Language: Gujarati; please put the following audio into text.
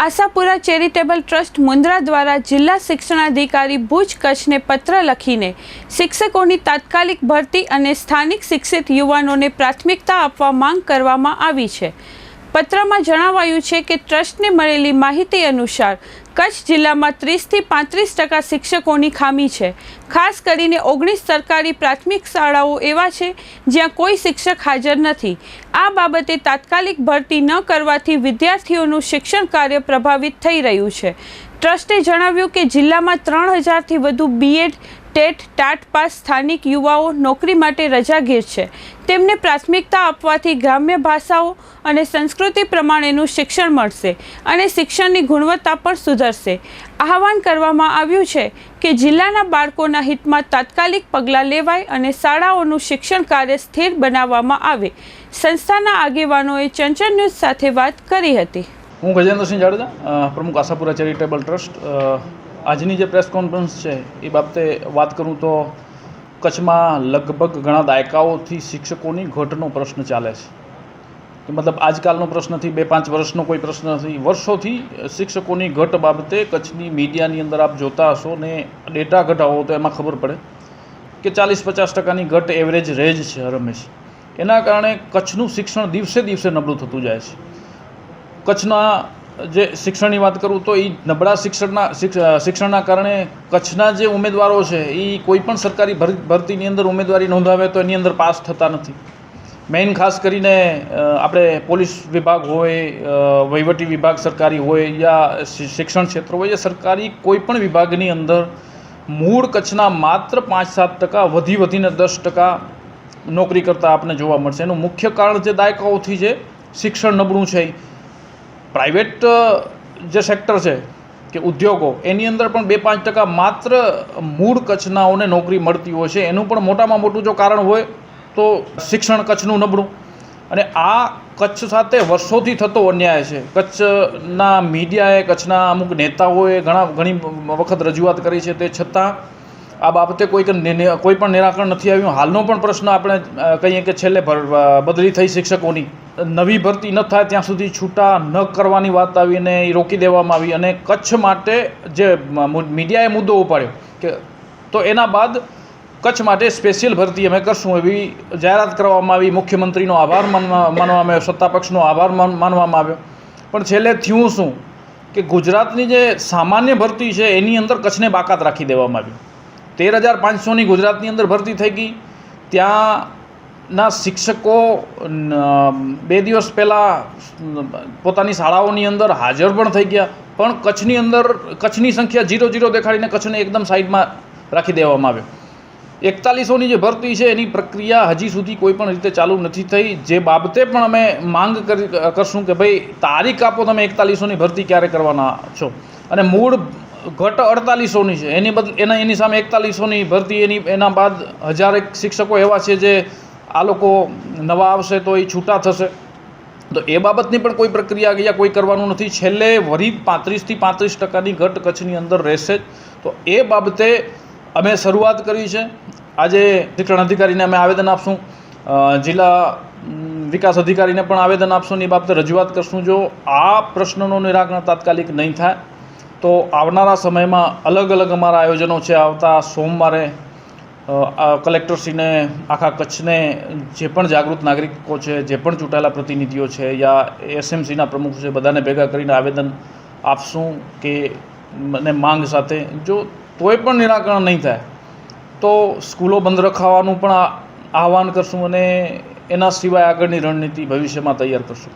આશાપુરા ચેરિટેબલ ટ્રસ્ટ મુન્દ્રા દ્વારા જિલ્લા શિક્ષણાધિકારી ભુજ કચ્છને પત્ર લખીને શિક્ષકોની તાત્કાલિક ભરતી અને સ્થાનિક શિક્ષિત યુવાનોને પ્રાથમિકતા આપવા માંગ કરવામાં આવી છે. પત્રમાં જણાવાયું છે કે ટ્રસ્ટને મળેલી માહિતી અનુસાર કચ્છ જિલ્લામાં ત્રીસથી પાંત્રીસ ટકા શિક્ષકોની ખામી છે. ખાસ કરીને ઓગણીસ સરકારી પ્રાથમિક શાળાઓ એવા છે જ્યાં કોઈ શિક્ષક હાજર નથી. આ બાબતે તાત્કાલિક ભરતી ન કરવાથી વિદ્યાર્થીઓનું શિક્ષણ કાર્ય પ્રભાવિત થઈ રહ્યું છે. ટ્રસ્ટે જણાવ્યું કે જિલ્લામાં ત્રણ હજારથી વધુ બીએડ ટેટ, ટાટ પાસ સ્થાનિક યુવાઓ નોકરી માટે રજાગીર છે. તેમને પ્રાથમિકતા આપવાથી ગ્રામ્ય ભાષાઓ અને સંસ્કૃતિ પ્રમાણેનું શિક્ષણ મળશે અને શિક્ષણની ગુણવત્તા પણ સુધરશે. આહવાન કરવામાં આવ્યું છે કે જિલ્લાના બાળકોના હિતમાં તાત્કાલિક પગલાં લેવાય અને શાળાઓનું શિક્ષણ કાર્ય સ્થિર બનાવવામાં આવે. સંસ્થાના આગેવાનોએ ચંચલ ન્યૂઝ સાથે વાત કરી હતી. હું ગજેન્દ્રસિંહ જાડેજા પ્રમુખ આશાપુરા ચેરિટેબલ ટ્રસ્ટ આજની જે પ્રેસ કોન્ફરન્સ છે, એ બાબતે વાત કરું તો કચ્છમાં લગભગ ઘણા દાયકાઓથી શિક્ષકોની ઘટનો પ્રશ્ન ચાલે છે. કે મતલબ આજકાલનો પ્રશ્ન નથી, બે પાંચ વર્ષનો કોઈ પ્રશ્ન નથી. વર્ષોથી શિક્ષકોની ઘટ બાબતે કચ્છની મીડિયાની અંદર આપ જોતા હશો ને ડેટા ઘટાવો તો એમાં ખબર પડે કે ચાલીસ પચાસ ટકાની ઘટ એવરેજ રહે જ છે રમેશ એના કારણે કચ્છનું શિક્ષણ દિવસે દિવસે નબળું થતું જાય છે. કચ્છના જે શિક્ષણની વાત કરું તો એ નબળા શિક્ષણના શિક્ષણના કારણે કચ્છના જે ઉમેદવારો છે એ કોઈ પણ સરકારી ભરતીની અંદર ઉમેદવારી નોંધાવે તો એની અંદર પાસ થતા નથી મેઇન ખાસ કરીને આપણે પોલીસ વિભાગ હોય વહીવટી વિભાગ સરકારી હોય યા શિક્ષણ ક્ષેત્ર હોય યા સરકારી કોઈપણ વિભાગની અંદર મૂળ કચ્છના માત્ર પાંચ સાત ટકા, વધી વધીને દસ ટકા નોકરી કરતા આપણને જોવા મળશે એનું મુખ્ય કારણ જે દાયકાઓથી છે શિક્ષણ નબળું છે. પ્રાઇવેટ જે સેક્ટર છે કે ઉદ્યોગો, એની અંદર પણ બે પાંચ ટકા માત્ર મૂળ કચ્છનાઓને નોકરી મળતી હોય છે. એનું પણ મોટામાં મોટું જો કારણ હોય તો શિક્ષણ કચ્છનું નબળું. અને આ કચ્છ સાથે વર્ષોથી થતો અન્યાય છે. કચ્છના મીડિયાએ, કચ્છના અમુક નેતાઓએ ઘણા, ઘણી વખત રજૂઆત કરી છે. તે છતાં આ બાબતે કોઈ કોઈ પણ નિરાકરણ નથી આવ્યું. હાલનો પણ પ્રશ્ન આપણે કહીએ કે છેલ્લે બદલી થઈ શિક્ષકોની. નવી ભરતી ન થાય ત્યાં સુધી છૂટા ન કરવાની વાત આવીને એ રોકી દેવામાં આવી અને કચ્છ માટે જે મીડિયાએ મુદ્દો ઉપાડ્યો કે તો એના બાદ કચ્છ માટે સ્પેશિયલ ભરતી અમે કરશું એવી જાહેરાત કરવામાં આવી. મુખ્યમંત્રીનો આભાર માનવા માનવામાં આવ્યો, સત્તાપક્ષનો આભાર માનવામાં આવ્યો. પણ છેલ્લે થયું શું? કે ગુજરાતની જે સામાન્ય ભરતી છે એની અંદર કચ્છને બાકાત રાખી દેવામાં આવી તેર હજાર પાંચસોની ગુજરાતની અંદર ભરતી થઈ ગઈ. ત્યાંના શિક્ષકો બે દિવસ પહેલાં પોતાની શાળાઓની અંદર હાજર પણ થઈ ગયા. પણ કચ્છની અંદર, કચ્છની સંખ્યા જીરો જીરો દેખાડીને કચ્છને એકદમ સાઈડમાં રાખી દેવામાં આવ્યો. એકતાલીસોની જે ભરતી છે, એની પ્રક્રિયા હજી સુધી કોઈ પણ રીતે ચાલુ નથી થઈ. જે બાબતે પણ અમે માંગ કરી, કરશું કે ભાઈ તારીખ આપો, તમે એકતાલીસોની ભરતી ક્યારે કરવાના છો. અને મૂળ ઘટ અડતાલીસોની છે. એની બદલે એના, એની સામે એકતાલીસોની ભરતી, એની, એના બાદ હજારેક શિક્ષકો એવા છે જે આ લોકો નવા આવશે તો એ છૂટા થશે. તો એ બાબતની પણ કોઈ પ્રક્રિયા યા કોઈ કરવાનું નથી. છેલ્લે વરી પાંત્રીસથી પાંત્રીસ ટકાની ઘટ કચ્છની અંદર રહેશે જ. તો એ બાબતે અમે શરૂઆત કરી છે. આજે શિક્ષણ અધિકારીને અમે આવેદન આપશું. જિલ્લા વિકાસ અધિકારીને પણ આવેદન આપશું એ બાબતે રજૂઆત કરશું. જો આ પ્રશ્નનું નિરાકરણ તાત્કાલિક નહીં થાય તો આવનારા સમયમાં અલગ અલગ અમારા આયોજનો છે. આવતા સોમવારે કલેક્ટરશ્રીને, આખા કચ્છને જે પણ જાગૃત નાગરિકો છે, જે પણ ચૂંટાયેલા પ્રતિનિધિઓ છે યા એસએમસીના પ્રમુખ છે, બધાને ભેગા કરીને આવેદન આપશું કે મને માંગ સાથે. જો તોય પણ નિરાકરણ નહીં થાય, તો સ્કૂલો બંધ રખાવાનું પણ આહવાન કરશું અને એના સિવાય આગળની રણનીતિ ભવિષ્યમાં તૈયાર કરશું.